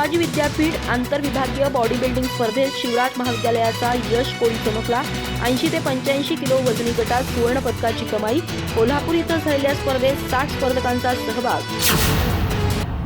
शिवाजी विद्यापीठ आंतरविभागीय body building स्पर्धेत शिवराज महाविद्यालयाचा यश कोळी चमकला. ऐंशी ते पंच्याऐंशी किलो वजनी गटात सुवर्ण पदकाची कमाई. कोल्हापूर इथं झालेल्या स्पर्धेत साठ स्पर्धकांचा सहभाग.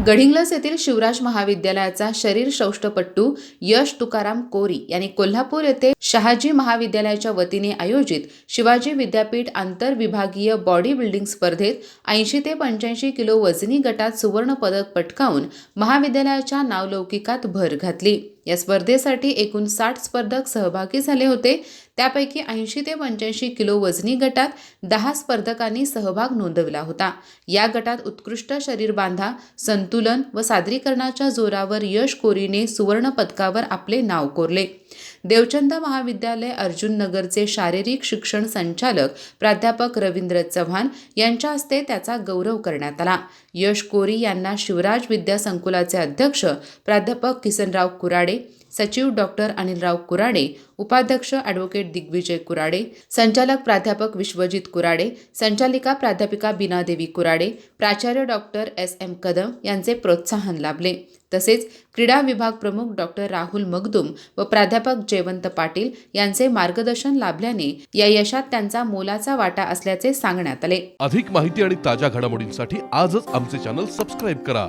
गडिंग्लस येथील शिवराज महाविद्यालयाचा शरीर शौष्टपट्टू यश तुकाराम कोरी यांनी कोल्हापूर येथे शहाजी महाविद्यालयाच्या वतीने आयोजित शिवाजी विद्यापीठ आंतरविभागीय बॉडी बिल्डिंग स्पर्धेत ऐंशी ते पंच्याऐंशी किलो वजनी गटात सुवर्ण पदक पटकावून महाविद्यालयाच्या नावलौकिकात भर घातली. या स्पर्धेसाठी एकूण साठ स्पर्धक सहभागी झाले होते. त्यापैकी ऐंशी ते पंच्याऐंशी किलो वजनी गटात दहा स्पर्धकांनी सहभाग नोंदवला होता. या गटात उत्कृष्ट शरीर बांधा संतुलन व सादरीकरणाच्या जोरावर यश कोरीने सुवर्ण पदकावर आपले नाव कोरले. देवचंद महाविद्यालय अर्जुन नगरचे शारीरिक शिक्षण संचालक प्राध्यापक रवींद्र चव्हाण यांच्या हस्ते त्याचा गौरव करण्यात आला. यश कोरी यांना शिवराज विद्या संकुलाचे अध्यक्ष प्राध्यापक किसनराव कुराडे सचिव डॉक्टर अनिलराव कुराडे उपाध्यक्ष ॲडव्होकेट दिग्विजय कुराडे संचालक प्राध्यापक विश्वजित कुराडे संचालिका प्राध्यापिका बीनादेवी कुराडे प्राचार्य डॉक्टर एस एम कदम यांचे प्रोत्साहन लाभले. तसेच क्रीडा विभाग प्रमुख डॉक्टर राहुल मगदुम व प्राध्यापक जयवंत पाटील यांचे मार्गदर्शन लाभल्याने या यशात त्यांचा मोलाचा वाटा असल्याचे सांगण्यात आले. अधिक माहिती आणि ताज्या घडामोडींसाठी आजच आमचे चॅनल सबस्क्राईब करा.